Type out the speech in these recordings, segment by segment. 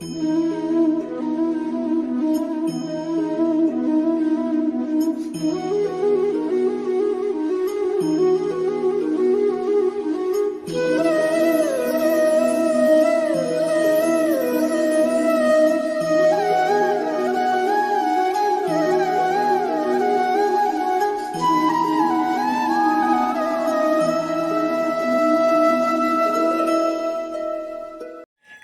Música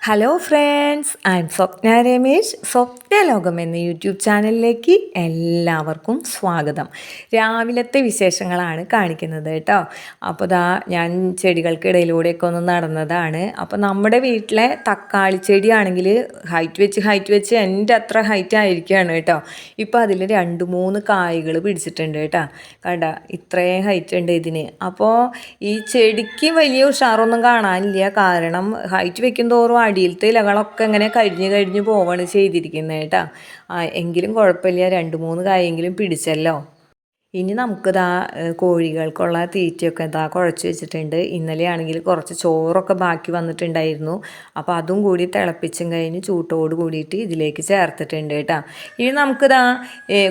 hello friends I am Swapna Ramesh Swapna ലോകം എന്ന YouTube ചാനലിലേക്ക് എല്ലാവർക്കും സ്വാഗതം. രാവിലത്തെ വിശേഷങ്ങളാണ് കാണിക്കുന്നത് കേട്ടോ. അപ്പോൾ ദാ ഞാൻ ചെടികൾക്കിടയിലൂടെയൊക്കെ ഒന്ന് നടന്നതാണ്. അപ്പോൾ നമ്മുടെ വീട്ടിലെ തക്കാളി ചെടിയാണെങ്കിൽ ഹൈറ്റ് വെച്ച് ഹൈറ്റ് വെച്ച് എന്റെ അത്ര ഹൈറ്റ് ആയിരിക്കുകയാണ് കേട്ടോ. ഇപ്പോൾ അതിൽ രണ്ട് മൂന്ന് കായ്കൾ പിടിച്ചിട്ടുണ്ട് കേട്ടോ. കണ്ട ഇത്രയും ഹൈറ്റ് ഉണ്ട് ഇതിന്. അപ്പോൾ ഈ ചെടിക്ക് വലിയ ഉഷാറൊന്നും കാണാനില്ല. കാരണം ഹൈറ്റ് വെക്കും തോറും അടിയിലത്തെ ഇലകളൊക്കെ ഇങ്ങനെ കഴിഞ്ഞ് കഴിഞ്ഞ് പോവാണ് ചെയ്തിരിക്കുന്നത് കേട്ടോ. എങ്കിലും കുഴപ്പമില്ല. രണ്ട് മൂന്ന് കായെങ്കിലും പിടിച്ചല്ലോ. ഇനി നമുക്കിതാ കോഴികൾക്കുള്ള തീറ്റയൊക്കെ ഇതാ കുഴച്ച് വെച്ചിട്ടുണ്ട്. ഇന്നലെ ആണെങ്കിൽ കുറച്ച് ചോറൊക്കെ ബാക്കി വന്നിട്ടുണ്ടായിരുന്നു. അപ്പോൾ അതും കൂടി തിളപ്പിച്ചും കഴിഞ്ഞ് ചൂട്ടോട് കൂടിയിട്ട് ഇതിലേക്ക് ചേർത്തിട്ടുണ്ട് കേട്ടോ. ഇനി നമുക്കിതാ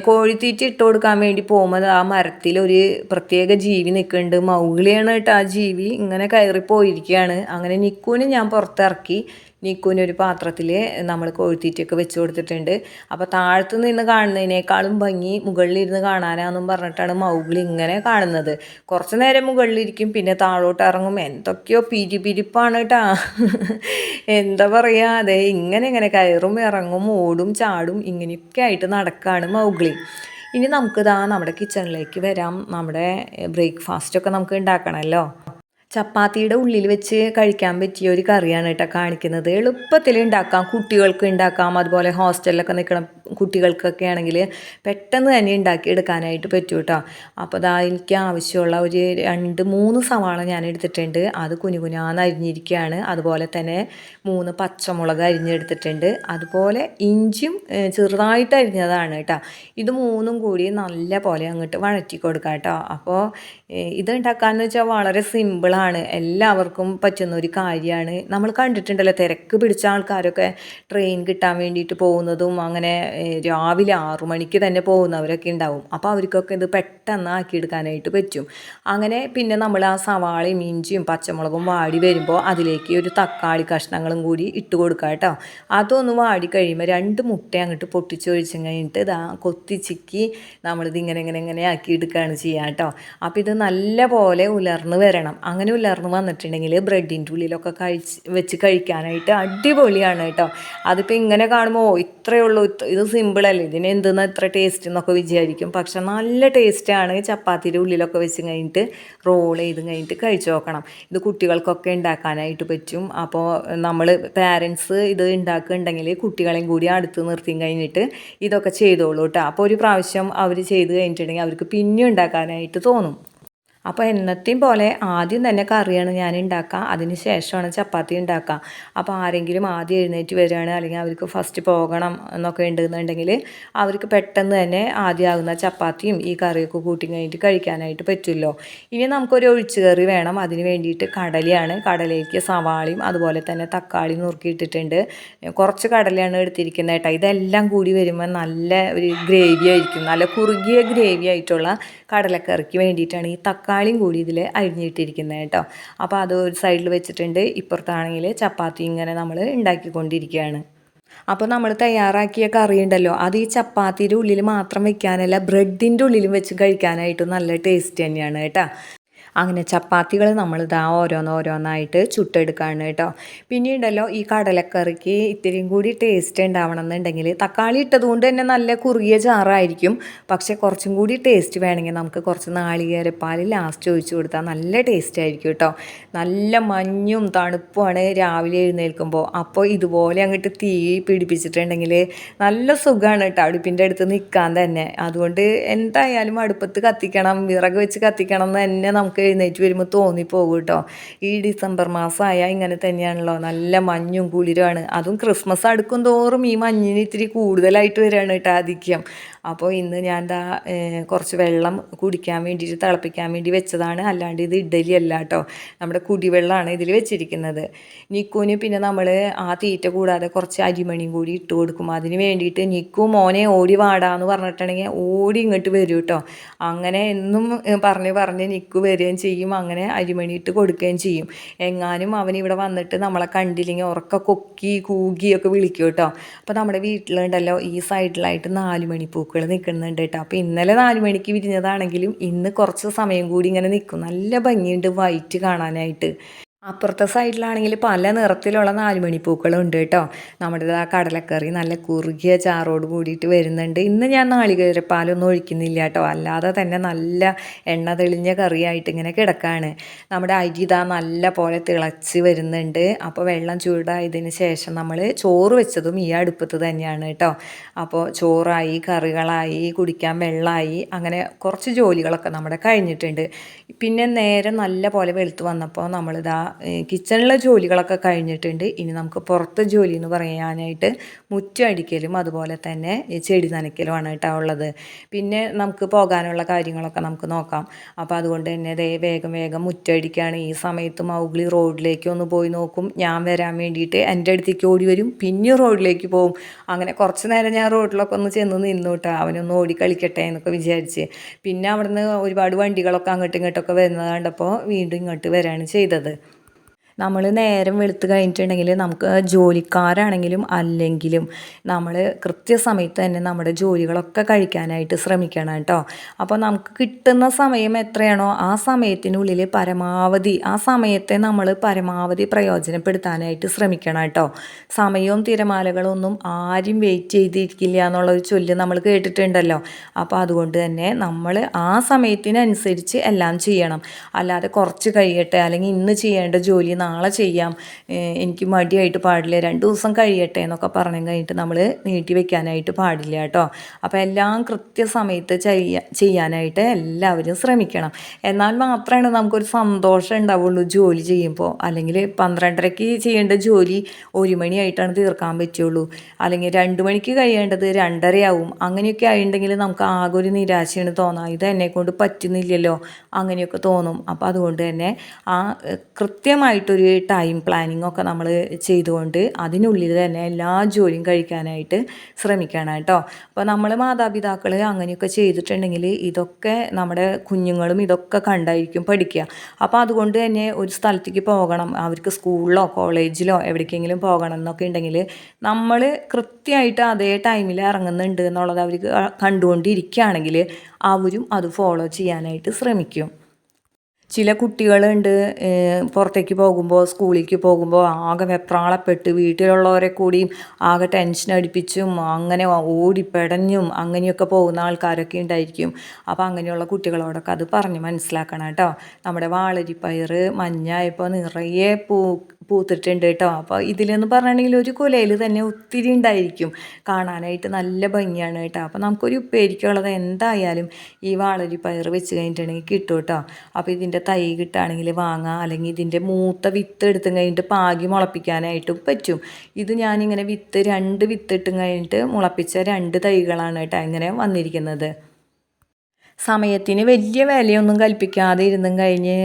കോഴിത്തീറ്റ ഇട്ട് കൊടുക്കാൻ വേണ്ടി പോകുമ്പോൾ ആ മരത്തിൽ ഒരു പ്രത്യേക ജീവി നിൽക്കുന്നുണ്ട്. മൗളിയാണ് കേട്ടോ ആ ജീവി. ഇങ്ങനെ കയറി പോയിരിക്കുകയാണ് അങ്ങനെ നിക്കൂനെ ഞാൻ പുറത്തിറക്കി. നിക്കുവിന് ഒരു പാത്രത്തിൽ നമ്മൾ കോഴിത്തീറ്റയൊക്കെ വെച്ച് കൊടുത്തിട്ടുണ്ട്. അപ്പോൾ താഴത്ത് നിന്ന് കാണുന്നതിനേക്കാളും ഭംഗി മുകളിലിരുന്ന് കാണാനാന്നും പറഞ്ഞിട്ടാണ് മൗഗ്ലി ഇങ്ങനെ കാണുന്നത്. കുറച്ച് നേരം മുകളിലിരിക്കും പിന്നെ താഴോട്ട് ഇറങ്ങും. എന്തൊക്കെയോ പിരിപിരിപ്പാണ് കേട്ടാ എന്താ പറയുക അതെ ഇങ്ങനെ ഇങ്ങനെ കയറും ഇറങ്ങും ഓടും ചാടും ഇങ്ങനെയൊക്കെ ആയിട്ട് നടക്കുകയാണ് മൗഗ്ലി ഇനി നമുക്ക് നമുക്കിതാ നമ്മുടെ കിച്ചണിലേക്ക് വരാം. നമ്മുടെ ബ്രേക്ക്ഫാസ്റ്റൊക്കെ നമുക്ക് ഉണ്ടാക്കണമല്ലോ ചപ്പാത്തിയുടെ ഉള്ളിൽ വെച്ച് കഴിക്കാൻ പറ്റിയ ഒരു കറിയാണ് കേട്ടോ കാണിക്കുന്നത്. എളുപ്പത്തിൽ ഉണ്ടാക്കാം കുട്ടികൾക്ക് ഉണ്ടാക്കാം അതുപോലെ ഹോസ്റ്റലിലൊക്കെ നിൽക്കണം കുട്ടികൾക്കൊക്കെ ആണെങ്കിൽ പെട്ടെന്ന് തന്നെ ഉണ്ടാക്കി എടുക്കാനായിട്ട് പറ്റും കേട്ടോ അപ്പോൾ അതാ എനിക്ക് ആവശ്യമുള്ള ഒരു രണ്ട് മൂന്ന് സവാള ഞാൻ എടുത്തിട്ടുണ്ട്. അത് കുനുകുനാന്ന് അരിഞ്ഞിരിക്കുകയാണ്. അതുപോലെ തന്നെ മൂന്ന് പച്ചമുളക് അരിഞ്ഞെടുത്തിട്ടുണ്ട്. അതുപോലെ ഇഞ്ചിയും ചെറുതായിട്ട് അരിഞ്ഞതാണ് കേട്ടോ ഇത് മൂന്നും കൂടി നല്ല പോലെ അങ്ങോട്ട് വഴറ്റി കൊടുക്കാം കേട്ടോ അപ്പോൾ ഇത് ഉണ്ടാക്കാമെന്ന് വെച്ചാൽ വളരെ സിമ്പിളാണ് എല്ലാവർക്കും പറ്റുന്ന ഒരു കാര്യമാണ്. നമ്മൾ കണ്ടിട്ടുണ്ടല്ലോ തിരക്ക് പിടിച്ച ആൾക്കാരൊക്കെ ട്രെയിൻ കിട്ടാൻ വേണ്ടിയിട്ട് പോകുന്നതും അങ്ങനെ രാവിലെ ആറു മണിക്ക് തന്നെ പോകുന്നവരൊക്കെ ഉണ്ടാവും. അപ്പോൾ അവർക്കൊക്കെ ഇത് പെട്ടെന്ന് ആക്കിയെടുക്കാനായിട്ട് പറ്റും. അങ്ങനെ പിന്നെ നമ്മൾ ആ സവാളയും ഇഞ്ചിയും പച്ചമുളകും വാടി വരുമ്പോൾ അതിലേക്ക് ഒരു തക്കാളി കഷ്ണങ്ങളും കൂടി ഇട്ട് കൊടുക്കുക കേട്ടോ. അതൊന്ന് വാടി കഴിയുമ്പോൾ രണ്ട് മുട്ട അങ്ങോട്ട് പൊട്ടിച്ചൊഴിച്ച് കഴിഞ്ഞിട്ട് ഇതാ കൊത്തിച്ചിക്കി നമ്മളിത് ഇങ്ങനെ ഇങ്ങനെ ഇങ്ങനെ ആക്കി എടുക്കുകയാണ് ചെയ്യുക കേട്ടോ. അപ്പോൾ ഇത് നല്ല പോലെ ഉലർന്ന് വരണം. അങ്ങനെ ഉലർന്ന് വന്നിട്ടുണ്ടെങ്കിൽ ബ്രെഡിന്റെ ഉള്ളിലൊക്കെ കഴിച്ച് വെച്ച് കഴിക്കാനായിട്ട് അടിപൊളിയാണ് കേട്ടോ. അതിപ്പോൾ ഇങ്ങനെ കാണുമ്പോൾ ഇത്രയേ ഉള്ളൂ ഇത് സിമ്പിളല്ലേ ഇതിന് എന്തെന്ന് എത്ര ടേസ്റ്റ് എന്നൊക്കെ വിചാരിക്കും. പക്ഷെ നല്ല ടേസ്റ്റാണ് ചപ്പാത്തിയുടെ ഉള്ളിലൊക്കെ വെച്ച് കഴിഞ്ഞിട്ട് റോൾ ചെയ്ത് കഴിഞ്ഞിട്ട് കഴിച്ചു നോക്കണം. ഇത് കുട്ടികൾക്കൊക്കെ ഉണ്ടാക്കാനായിട്ട് പറ്റും. അപ്പോൾ നമ്മൾ പാരൻസ് ഇത് ഉണ്ടാക്കുന്നുണ്ടെങ്കിൽ കുട്ടികളെയും കൂടി അടുത്ത് നിർത്തി കഴിഞ്ഞിട്ട് ഇതൊക്കെ ചെയ്തോളൂ കേട്ടോ. അപ്പോൾ ഒരു പ്രാവശ്യം അവർ ചെയ്ത് കഴിഞ്ഞിട്ടുണ്ടെങ്കിൽ അവർക്ക് പിന്നെ ഉണ്ടാക്കാനായിട്ട് തോന്നും. അപ്പോൾ എന്നത്തെയും പോലെ ആദ്യം തന്നെ കറിയാണ് ഞാൻ ഉണ്ടാക്കുക അതിന് ശേഷമാണ് ചപ്പാത്തി ഉണ്ടാക്കുക അപ്പോൾ ആരെങ്കിലും ആദ്യം എഴുന്നേറ്റ് വരികയാണ് അല്ലെങ്കിൽ അവർക്ക് ഫസ്റ്റ് പോകണം എന്നൊക്കെ ഉണ്ടെന്നുണ്ടെങ്കിൽ അവർക്ക് പെട്ടെന്ന് തന്നെ ആദ്യമാകുന്ന ചപ്പാത്തിയും ഈ കറിയൊക്കെ കൂട്ടി കഴിഞ്ഞിട്ട് കഴിക്കാനായിട്ട് പറ്റുമല്ലോ ഇനി നമുക്കൊരു ഒഴിച്ചു കറി വേണം. അതിന് വേണ്ടിയിട്ട് കടലയാണ്. കടലയ്ക്ക് സവാളയും അതുപോലെ തന്നെ തക്കാളിയും നുറുക്കിയിട്ടിട്ടുണ്ട്. കുറച്ച് കടലയാണ് എടുത്തിരിക്കുന്നത് കേട്ടോ. ഇതെല്ലാം കൂടി വരുമ്പോൾ നല്ല ഒരു ഗ്രേവി ആയിരിക്കും. നല്ല കുറുകിയ ഗ്രേവി ആയിട്ടുള്ള കടലക്കറിക്ക് വേണ്ടിയിട്ടാണ് ഈ തക്കാളി തക്കാളിയും കൂടി ഇതിൽ അരിഞ്ഞിട്ടിരിക്കുന്നത് കേട്ടോ. അപ്പോൾ അത് ഒരു സൈഡിൽ വെച്ചിട്ടുണ്ട്. ഇപ്പുറത്താണെങ്കിൽ ചപ്പാത്തി ഇങ്ങനെ നമ്മൾ ഉണ്ടാക്കിക്കൊണ്ടിരിക്കുകയാണ് അപ്പോൾ നമ്മൾ തയ്യാറാക്കിയ കറി ഉണ്ടല്ലോ. അത് ഈ ചപ്പാത്തിയുടെ ഉള്ളിൽ മാത്രം വെക്കാനല്ല ബ്രെഡിന്റെ ഉള്ളിലും വെച്ച് കഴിക്കാനായിട്ട് നല്ല ടേസ്റ്റ് തന്നെയാണ് കേട്ടോ. അങ്ങനെ ചപ്പാത്തികൾ നമ്മൾ ഇതാ ഓരോന്ന് ഓരോന്നായിട്ട് ചുട്ടെടുക്കുകയാണ് കേട്ടോ. പിന്നീടല്ലോ ഈ കടലക്കറിക്ക് ഇത്തിരിയും കൂടി ടേസ്റ്റ് ഉണ്ടാവണം എന്നുണ്ടെങ്കിൽ തക്കാളി ഇട്ടതുകൊണ്ട് തന്നെ നല്ല കുറുകിയ ചാറായിരിക്കും പക്ഷെ കുറച്ചും കൂടി ടേസ്റ്റ് വേണമെങ്കിൽ നമുക്ക് കുറച്ച് നാളികേരപ്പാൽ ലാസ്റ്റ് ഒഴിച്ചു കൊടുത്താൽ നല്ല ടേസ്റ്റ് ആയിരിക്കും കേട്ടോ. നല്ല മഞ്ഞും തണുപ്പുമാണ് രാവിലെ എഴുന്നേൽക്കുമ്പോൾ അപ്പോൾ ഇതുപോലെ അങ്ങോട്ട് തീ പിടിപ്പിച്ചിട്ടുണ്ടെങ്കിൽ നല്ല സുഖമാണ് കേട്ടോ അടുപ്പിന്റെ അടുത്ത് നിൽക്കാൻ തന്നെ. അതുകൊണ്ട് എന്തായാലും അടുപ്പത്ത് കത്തിക്കണം വിറക് വെച്ച് കത്തിക്കണം എന്ന് തന്നെ നമുക്ക് എഴുന്നേറ്റ് വരുമ്പോൾ തോന്നിപ്പോകും കേട്ടോ ഈ ഡിസംബർ മാസമായാൽ ഇങ്ങനെ തന്നെയാണല്ലോ. നല്ല മഞ്ഞും കുളിരുമാണ്. അതും ക്രിസ്മസ് അടുക്കും തോറും ഈ മഞ്ഞിന് ഇത്തിരി കൂടുതലായിട്ട് വരികയാണ് കേട്ടോ ആധിക്യം. അപ്പോൾ ഇന്ന് ഞാൻ ദാ കുറച്ച് വെള്ളം കുടിക്കാൻ വേണ്ടിയിട്ട് തിളപ്പിക്കാൻ വേണ്ടി വെച്ചതാണ്. അല്ലാണ്ട് ഇത് ഇഡലി അല്ല കേട്ടോ. നമ്മുടെ കുടിവെള്ളമാണ് ഇതിൽ വെച്ചിരിക്കുന്നത്. നിക്കുവിന് പിന്നെ നമ്മൾ ആ തീറ്റ കൂടാതെ കുറച്ച് അരിമണിയും കൂടി ഇട്ട് കൊടുക്കും. അതിന് വേണ്ടിയിട്ട് നിക്കു മോനെ ഓടി വാടാന്ന് പറഞ്ഞിട്ടുണ്ടെങ്കിൽ ഓടി ഇങ്ങോട്ട് വരും കേട്ടോ. അങ്ങനെ എന്നും പറഞ്ഞ് പറഞ്ഞ് നിക്കു വരികയും ചെയ്യും. അങ്ങനെ അരിമണി ഇട്ട് കൊടുക്കുകയും ചെയ്യും. എങ്ങാനും അവൻ ഇവിടെ വന്നിട്ട് നമ്മളെ കണ്ടില്ലെങ്കിൽ ഉറക്ക കൊക്കി കൂകിയൊക്കെ വിളിക്കും കേട്ടോ. അപ്പോൾ നമ്മുടെ വീട്ടിലുണ്ടല്ലോ ഈ സൈഡിലായിട്ട് നാല് നിൽക്കുന്നുണ്ട് കേട്ടോ. അപ്പോൾ ഇന്നലെ നാല് മണിക്ക് വിരിഞ്ഞതാണെങ്കിലും ഇന്ന് കുറച്ച് സമയം കൂടി ഇങ്ങനെ നിൽക്കും. നല്ല ഭംഗിയുണ്ട് വൈറ്റ് കാണാനായിട്ട്. അപ്പുറത്തെ സൈഡിലാണെങ്കിൽ പല നിറത്തിലുള്ള നാലുമണി ഉണ്ട് കേട്ടോ. നമ്മുടെ ആ കടലക്കറി നല്ല കുറുകിയ ചാറോട് കൂടിയിട്ട് വരുന്നുണ്ട്. ഇന്ന് ഞാൻ നാളികേരപ്പാലൊന്നും ഒഴിക്കുന്നില്ല കേട്ടോ. അല്ലാതെ തന്നെ നല്ല എണ്ണ തെളിഞ്ഞ കറിയായിട്ട് ഇങ്ങനെ കിടക്കാണ്. നമ്മുടെ അരി ഇതാ നല്ല പോലെ തിളച്ച് വരുന്നുണ്ട്. അപ്പോൾ വെള്ളം ചൂടായതിന് ശേഷം നമ്മൾ ചോറ് വെച്ചതും ഈ അടുപ്പത്ത് തന്നെയാണ് കേട്ടോ. അപ്പോൾ ചോറായി കറികളായി കുടിക്കാൻ വെള്ളമായി അങ്ങനെ കുറച്ച് ജോലികളൊക്കെ നമ്മുടെ കഴിഞ്ഞിട്ടുണ്ട്. പിന്നെ നേരെ നല്ല പോലെ വെളുത്ത് വന്നപ്പോൾ നമ്മളിതാ കിച്ചണിലെ ജോലികളൊക്കെ കഴിഞ്ഞിട്ടുണ്ട്. ഇനി നമുക്ക് പുറത്തെ ജോലി എന്ന് പറയാനായിട്ട് മുറ്റടിക്കലും അതുപോലെ തന്നെ ചെടി നനയ്ക്കലുമാണ് കേട്ടോ ഉള്ളത്. പിന്നെ നമുക്ക് പോകാനുള്ള കാര്യങ്ങളൊക്കെ നമുക്ക് നോക്കാം. അപ്പോൾ അതുകൊണ്ട് തന്നെ ദേ വേഗം വേഗം മുറ്റടിക്കുകയാണ് ഈ സമയത്ത് മൗഗ്ലി റോഡിലേക്ക് ഒന്ന് പോയി നോക്കും. ഞാൻ വരാൻ വേണ്ടിയിട്ട് എന്റെ അടുത്തേക്ക് ഓടി വരും. പിന്നെ റോഡിലേക്ക് പോകും. അങ്ങനെ കുറച്ച് നേരം ഞാൻ റോഡിലൊക്കെ ഒന്ന് ചെന്ന് നിന്നു കേട്ടോ. അവനൊന്ന് ഓടി കളിക്കട്ടെ എന്നൊക്കെ വിചാരിച്ച്. പിന്നെ അവിടുന്ന് ഒരുപാട് വണ്ടികളൊക്കെ അങ്ങോട്ടും ഇങ്ങോട്ടൊക്കെ വരുന്നത് കണ്ടപ്പോൾ വീണ്ടും ഇങ്ങോട്ട് വരികയാണ് ചെയ്തത്. നമ്മൾ നേരം വെളുത്ത് കഴിഞ്ഞിട്ടുണ്ടെങ്കിൽ നമുക്ക് ജോലിക്കാരാണെങ്കിലും അല്ലെങ്കിലും നമ്മൾ കൃത്യസമയത്ത് തന്നെ നമ്മുടെ ജോലികളൊക്കെ കഴിക്കാനായിട്ട് ശ്രമിക്കണം കേട്ടോ. അപ്പോൾ നമുക്ക് കിട്ടുന്ന സമയം എത്രയാണോ ആ സമയത്തിനുള്ളിൽ പരമാവധി ആ സമയത്തെ നമ്മൾ പരമാവധി പ്രയോജനപ്പെടുത്താനായിട്ട് ശ്രമിക്കണം കേട്ടോ. സമയവും തിരമാലകളൊന്നും ആരും വെയിറ്റ് ചെയ്തിരിക്കില്ല എന്നുള്ളൊരു ചൊല്ല് നമ്മൾ കേട്ടിട്ടുണ്ടല്ലോ. അപ്പോൾ അതുകൊണ്ട് തന്നെ നമ്മൾ ആ സമയത്തിനനുസരിച്ച് എല്ലാം ചെയ്യണം. അല്ലാതെ കുറച്ച് കഴിയട്ടെ അല്ലെങ്കിൽ ഇന്ന് ചെയ്യേണ്ട ജോലി നാളെ ചെയ്യാം. എനിക്ക് മടിയായിട്ട് പാടില്ല. രണ്ട് ദിവസം കഴിയട്ടെ എന്നൊക്കെ പറഞ്ഞു കഴിഞ്ഞിട്ട് നമ്മൾ നീട്ടി വെക്കാനായിട്ട് പാടില്ല കേട്ടോ. അപ്പോൾ എല്ലാം കൃത്യസമയത്ത് ചെയ്യാ ചെയ്യാനായിട്ട് എല്ലാവരും ശ്രമിക്കണം. എന്നാൽ മാത്രമാണ് നമുക്കൊരു സന്തോഷം ഉണ്ടാവുള്ളൂ ജോലി ചെയ്യുമ്പോൾ. അല്ലെങ്കിൽ പന്ത്രണ്ടരയ്ക്ക് ചെയ്യേണ്ട ജോലി ഒരു മണിയായിട്ടാണ് തീർക്കാൻ പറ്റുള്ളൂ. അല്ലെങ്കിൽ രണ്ട് മണിക്ക് കഴിയേണ്ടത് രണ്ടരയാവും. അങ്ങനെയൊക്കെ ആയിട്ടുണ്ടെങ്കിൽ നമുക്ക് ആകെ ഒരു നിരാശയാണ് തോന്നാം ഇത് എന്നെ കൊണ്ട് പറ്റുന്നില്ലല്ലോ. അങ്ങനെയൊക്കെ തോന്നും. അപ്പോൾ അതുകൊണ്ട് തന്നെ ആ കൃത്യമായിട്ട് ഒരു ടൈം പ്ലാനിങ് ഒക്കെ നമ്മൾ ചെയ്തുകൊണ്ട് അതിനുള്ളിൽ തന്നെ എല്ലാ ജോലിയും കഴിക്കാനായിട്ട് ശ്രമിക്കണം കേട്ടോ. അപ്പോൾ നമ്മൾ മാതാപിതാക്കൾ അങ്ങനെയൊക്കെ ചെയ്തിട്ടുണ്ടെങ്കിൽ ഇതൊക്കെ നമ്മുടെ കുഞ്ഞുങ്ങളും ഇതൊക്കെ കണ്ടായിരിക്കും പഠിക്കുക. അപ്പോൾ അതുകൊണ്ട് തന്നെ ഒരു സ്ഥലത്തേക്ക് പോകണം. അവർക്ക് സ്കൂളിലോ കോളേജിലോ എവിടേക്കെങ്കിലും പോകണം എന്നൊക്കെ ഉണ്ടെങ്കിൽ നമ്മൾ കൃത്യമായിട്ട് അതേ ടൈമിൽ ഇറങ്ങുന്നുണ്ട് എന്നുള്ളത് അവർക്ക് കണ്ടുകൊണ്ടിരിക്കുകയാണെങ്കിൽ അവരും അത് ഫോളോ ചെയ്യാനായിട്ട് ശ്രമിക്കും. ചില കുട്ടികളുണ്ട് പുറത്തേക്ക് പോകുമ്പോൾ സ്കൂളിലേക്ക് പോകുമ്പോൾ ആകെ വെപ്രാളപ്പെട്ട് വീട്ടിലുള്ളവരെ കൂടിയും ആകെ ടെൻഷൻ അടിപ്പിച്ചും അങ്ങനെ ഓടിപ്പെടഞ്ഞും അങ്ങനെയൊക്കെ പോകുന്ന ആൾക്കാരൊക്കെ ഉണ്ടായിരിക്കും. അപ്പോൾ അങ്ങനെയുള്ള കുട്ടികളോടൊക്കെ അത് പറഞ്ഞ് മനസ്സിലാക്കണം കേട്ടോ. നമ്മുടെ വാളരിപ്പയർ മഞ്ഞ ഇപ്പോൾ നിറയെ പൂ പൂത്തിട്ടുണ്ട് കേട്ടോ അപ്പോൾ ഇതിലെന്ന് പറഞ്ഞിട്ടുണ്ടെങ്കിൽ ഒരു കുലയിൽ തന്നെ ഒത്തിരി ഉണ്ടായിരിക്കും. കാണാനായിട്ട് നല്ല ഭംഗിയാണ് കേട്ടോ അപ്പോൾ നമുക്കൊരു ഉപ്പേരിക്കുള്ളത് എന്തായാലും ഈ വാളരിപ്പയർ വെച്ച് കഴിഞ്ഞിട്ടുണ്ടെങ്കിൽ കിട്ടും കേട്ടോ അപ്പോൾ ഇതിന്റെ തൈ കിട്ടുകയാണെങ്കിൽ വാങ്ങാം. അല്ലെങ്കിൽ ഇതിന്റെ മൂത്ത വിത്ത് എടുത്തും കഴിഞ്ഞിട്ട് പാകി മുളപ്പിക്കാനായിട്ടും പറ്റും. ഇത് ഞാനിങ്ങനെ വിത്ത് രണ്ട് വിത്ത് ഇട്ടും കഴിഞ്ഞിട്ട് മുളപ്പിച്ച രണ്ട് തൈകളാണ് കേട്ടോ ഇങ്ങനെ വന്നിരിക്കുന്നത്. സമയത്തിന് വലിയ വിലയൊന്നും കൽപ്പിക്കാതെ ഇരുന്നും കഴിഞ്ഞ്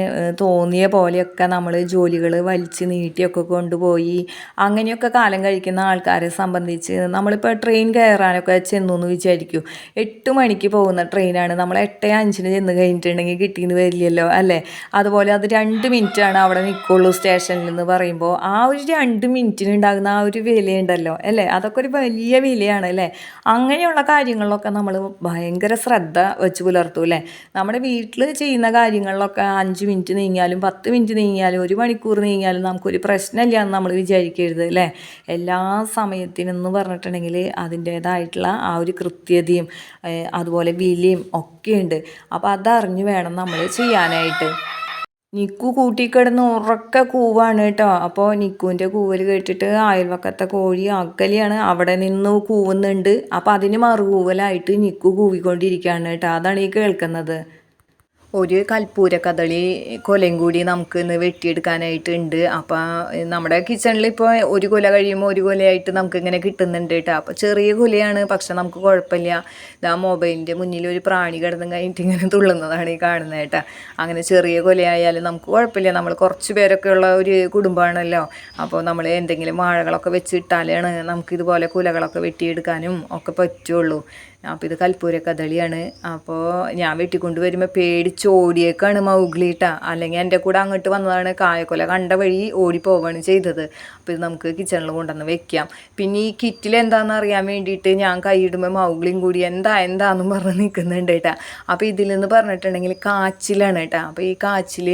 തോന്നിയ പോലെയൊക്കെ നമ്മൾ ജോലികൾ വലിച്ച് നീട്ടിയൊക്കെ കൊണ്ടുപോയി അങ്ങനെയൊക്കെ കാലം കഴിക്കുന്ന ആൾക്കാരെ സംബന്ധിച്ച് നമ്മളിപ്പോൾ ട്രെയിൻ കയറാനൊക്കെ ചെന്നു എന്ന് വിചാരിക്കും. എട്ട് മണിക്ക് പോകുന്ന ട്രെയിനാണ്. നമ്മൾ എട്ട് അഞ്ചിന് ചെന്ന് കഴിഞ്ഞിട്ടുണ്ടെങ്കിൽ കിട്ടിയെന്ന് വരില്ലല്ലോ അല്ലേ? അതുപോലെ അത് രണ്ട് മിനിറ്റാണ് അവിടെ നിൽക്കുള്ളൂ സ്റ്റേഷനിൽ എന്ന് പറയുമ്പോൾ. ആ ഒരു രണ്ട് മിനിറ്റിന് ഉണ്ടാകുന്ന ആ ഒരു വിലയുണ്ടല്ലോ അല്ലേ? അതൊക്കെ ഒരു വലിയ വിലയാണ് അല്ലേ? അങ്ങനെയുള്ള കാര്യങ്ങളിലൊക്കെ നമ്മൾ ഭയങ്കര ശ്രദ്ധ വെച്ച് പുലർത്തും. പുലർത്തും അല്ലേ? നമ്മുടെ വീട്ടിൽ ചെയ്യുന്ന കാര്യങ്ങളിലൊക്കെ അഞ്ച് മിനിറ്റ് നീങ്ങിയാലും പത്ത് മിനിറ്റ് നീങ്ങിയാലും ഒരു മണിക്കൂർ നീങ്ങിയാലും നമുക്കൊരു പ്രശ്നമില്ല എന്ന് നമ്മൾ വിചാരിക്കരുത് അല്ലേ? എല്ലാ സമയത്തിനെന്ന് പറഞ്ഞിട്ടുണ്ടെങ്കിൽ അതിന്റേതായിട്ടുള്ള ആ ഒരു കൃത്യതയും അതുപോലെ വിലയും ഒക്കെയുണ്ട് അപ്പോൾ അതറിഞ്ഞ് വേണം നമ്മൾ ചെയ്യാനായിട്ട്. നിക്കു കൂട്ടിക്കിടന്ന് ഉറക്ക കൂവാണ് കേട്ടോ അപ്പോൾ നിക്കുവിന്റെ കൂവൽ കേട്ടിട്ട് അയൽവക്കത്തെ കോഴി അകലെയാണ് അവിടെ നിന്ന് കൂവുന്നുണ്ട്. അപ്പോൾ അതിന് മറുകൂവലായിട്ട് നിക്കു കൂവിക്കൊണ്ടിരിക്കുകയാണ് കേട്ടോ അതാണ് ഈ കേൾക്കുന്നത്. ഒരു കൽപ്പൂര കദളി കൊലയും കൂടി നമുക്ക് ഇന്ന് വെട്ടിയെടുക്കാനായിട്ട് ഉണ്ട് അപ്പോൾ നമ്മുടെ കിച്ചണിൽ ഇപ്പോൾ ഒരു കൊല കഴിയുമ്പോൾ ഒരു കൊലയായിട്ട് നമുക്ക് ഇങ്ങനെ കിട്ടുന്നുണ്ട് കേട്ടോ അപ്പോൾ ചെറിയ കൊലയാണ് പക്ഷെ നമുക്ക് കുഴപ്പമില്ല. ഇതാ മൊബൈലിന്റെ മുന്നിൽ ഒരു പ്രാണി കിടന്നും കഴിഞ്ഞിട്ട് ഇങ്ങനെ തുള്ളുന്നതാണ് ഈ കാണുന്നത് കേട്ടോ അങ്ങനെ ചെറിയ കൊലയായാലും നമുക്ക് കുഴപ്പമില്ല. നമ്മൾ കുറച്ച് പേരൊക്കെ ഉള്ള ഒരു കുടുംബമാണല്ലോ. അപ്പോൾ നമ്മൾ എന്തെങ്കിലും വാഴകളൊക്കെ വെച്ചിട്ടാലാണ് നമുക്ക് ഇതുപോലെ കുലകളൊക്കെ വെട്ടിയെടുക്കാനും ഒക്കെ പറ്റുള്ളൂ. അപ്പോൾ ഇത് കൽപ്പൂര കദളിയാണ്. അപ്പോൾ ഞാൻ വെട്ടി കൊണ്ടുവരുമ്പോൾ പേടിച്ച് ഓടിയേക്കാണ് മൗഗ്ലിട്ട അല്ലെങ്കിൽ എന്റെ കൂടെ അങ്ങോട്ട് വന്നതാണ് കായക്കൊല കണ്ട വഴി ഓടി പോവാണ് ചെയ്തത്. അപ്പോൾ ഇത് നമുക്ക് കിച്ചണിൽ കൊണ്ടുവന്ന് വെക്കാം. പിന്നെ ഈ കിറ്റിൽ എന്താണെന്ന് അറിയാൻ വേണ്ടിയിട്ട് ഞാൻ കൈയിടുമ്പോൾ മൗഗ്ലിയും കൂടി എന്താ എന്താന്നും പറഞ്ഞ് നിൽക്കുന്നുണ്ട് കേട്ടാ അപ്പോൾ ഇതിൽ നിന്ന് പറഞ്ഞിട്ടുണ്ടെങ്കിൽ കാച്ചിലാണ് കേട്ടോ അപ്പോൾ ഈ കാച്ചിൽ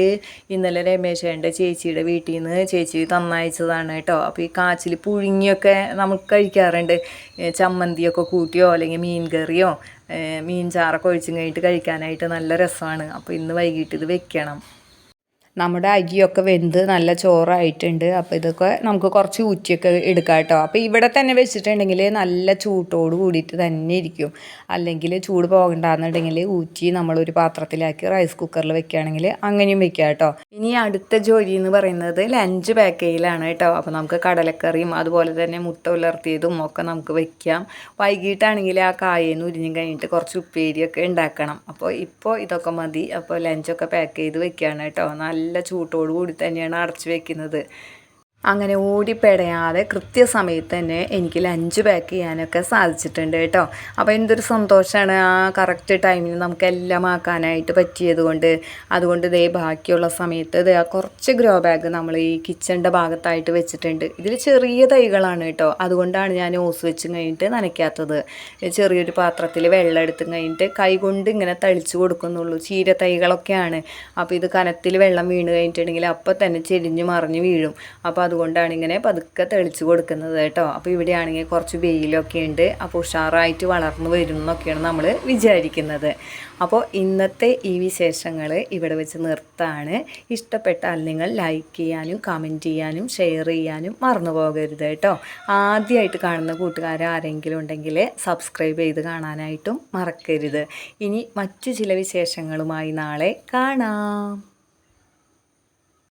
ഇന്നലെ രമേശേന്റെ ചേച്ചിയുടെ വീട്ടിൽ നിന്ന് ചേച്ചി തന്നയച്ചതാണ് കേട്ടോ അപ്പോൾ ഈ കാച്ചിൽ പുഴുങ്ങിയൊക്കെ നമുക്ക് കഴിക്കാറുണ്ട്. ചമ്മന്തിയൊക്കെ കൂട്ടിയോ അല്ലെങ്കിൽ മീൻ കറിയോ മീൻ ചാറൊക്കെ ഒഴിച്ചും കഴിഞ്ഞിട്ട് കഴിക്കാനായിട്ട് നല്ല രസമാണ്. അപ്പോൾ ഇന്ന് വൈകിട്ട് ഇത് വെക്കണം. നമ്മുടെ അരിയൊക്കെ വെന്ത് നല്ല ചോറായിട്ടുണ്ട്. അപ്പോൾ ഇതൊക്കെ നമുക്ക് കുറച്ച് ഊറ്റിയൊക്കെ എടുക്കാം കേട്ടോ. അപ്പോൾ ഇവിടെ തന്നെ വെച്ചിട്ടുണ്ടെങ്കിൽ നല്ല ചൂട്ടോട് കൂടിയിട്ട് തന്നെ ഇരിക്കും. അല്ലെങ്കിൽ ചൂട് പോകണ്ടെന്നുണ്ടെങ്കിൽ ഊറ്റി നമ്മളൊരു പാത്രത്തിലാക്കി റൈസ് കുക്കറിൽ വെക്കുകയാണെങ്കിൽ അങ്ങനെയും വെക്കാം കേട്ടോ. ഇനി അടുത്ത ജോലി എന്ന് പറയുന്നത് ലഞ്ച് പാക്കേജിലാണ് കേട്ടോ. അപ്പോൾ നമുക്ക് കടലക്കറിയും അതുപോലെ തന്നെ മുട്ട ഉലർത്തിയതും ഒക്കെ നമുക്ക് വെക്കാം. വൈകിട്ടാണെങ്കിൽ ആ കായേന്ന് ഉരിഞ്ഞും കഴിഞ്ഞിട്ട് കുറച്ച് ഉപ്പേരിയൊക്കെ ഉണ്ടാക്കണം. അപ്പോൾ ഇപ്പോൾ ഇതൊക്കെ മതി. അപ്പോൾ ലഞ്ചൊക്കെ പാക്ക് ചെയ്ത് വെക്കുകയാണ് കേട്ടോ. നല്ല ചൂട്ടോട് കൂടി തന്നെയാണ് അടച്ചു വെക്കുന്നത്. അങ്ങനെ ഓടിപ്പെടയാതെ കൃത്യസമയത്ത് തന്നെ എനിക്ക് ലഞ്ച് പാക്ക് ചെയ്യാനൊക്കെ സാധിച്ചിട്ടുണ്ട് കേട്ടോ. അപ്പോൾ എന്തൊരു സന്തോഷമാണ് ആ കറക്റ്റ് ടൈമിൽ നമുക്ക് എല്ലാം ആക്കാനായിട്ട് പറ്റിയത് കൊണ്ട്. അതുകൊണ്ട് ഇതേ ബാക്കിയുള്ള സമയത്ത് ഇത് കുറച്ച് ഗ്രോ ബാഗ് നമ്മൾ ഈ കിച്ചണിന്റെ ഭാഗത്തായിട്ട് വെച്ചിട്ടുണ്ട്. ഇതിൽ ചെറിയ തൈകളാണ് കേട്ടോ. അതുകൊണ്ടാണ് ഞാൻ ഓസ് വെച്ച് കഴിഞ്ഞിട്ട് നനയ്ക്കാത്തത്. ചെറിയൊരു പാത്രത്തിൽ വെള്ളം എടുത്ത് കഴിഞ്ഞിട്ട് കൈ കൊണ്ട് ഇങ്ങനെ തളിച്ച് കൊടുക്കുന്നുള്ളൂ. ചീര തൈകളൊക്കെയാണ്. അപ്പോൾ ഇത് കനത്തിൽ വെള്ളം വീണ് കഴിഞ്ഞിട്ടുണ്ടെങ്കിൽ അപ്പോൾ തന്നെ ചെരിഞ്ഞ് മറിഞ്ഞ് വീഴും. അപ്പോൾ അതുകൊണ്ടാണ് ഇങ്ങനെ പതുക്കെ തെളിച്ച് കൊടുക്കുന്നത് കേട്ടോ. അപ്പോൾ ഇവിടെയാണെങ്കിൽ കുറച്ച് വെയിലൊക്കെ ഉണ്ട്. അപ്പോൾ ഉഷാറായിട്ട് വളർന്നു വരും എന്നൊക്കെയാണ് നമ്മൾ വിചാരിക്കുന്നത്. അപ്പോൾ ഇന്നത്തെ ഈ വിശേഷങ്ങൾ ഇവിടെ വെച്ച് നിർത്താണ്. ഇഷ്ടപ്പെട്ടാൽ നിങ്ങൾ ലൈക്ക് ചെയ്യാനും കമന്റ് ചെയ്യാനും ഷെയർ ചെയ്യാനും മറന്നു പോകരുത് കേട്ടോ. ആദ്യമായിട്ട് കാണുന്ന കൂട്ടുകാർ ആരെങ്കിലും ഉണ്ടെങ്കിൽ സബ്സ്ക്രൈബ് ചെയ്ത് കാണാനായിട്ടും മറക്കരുത്. ഇനി മറ്റു ചില വിശേഷങ്ങളുമായി നാളെ കാണാം.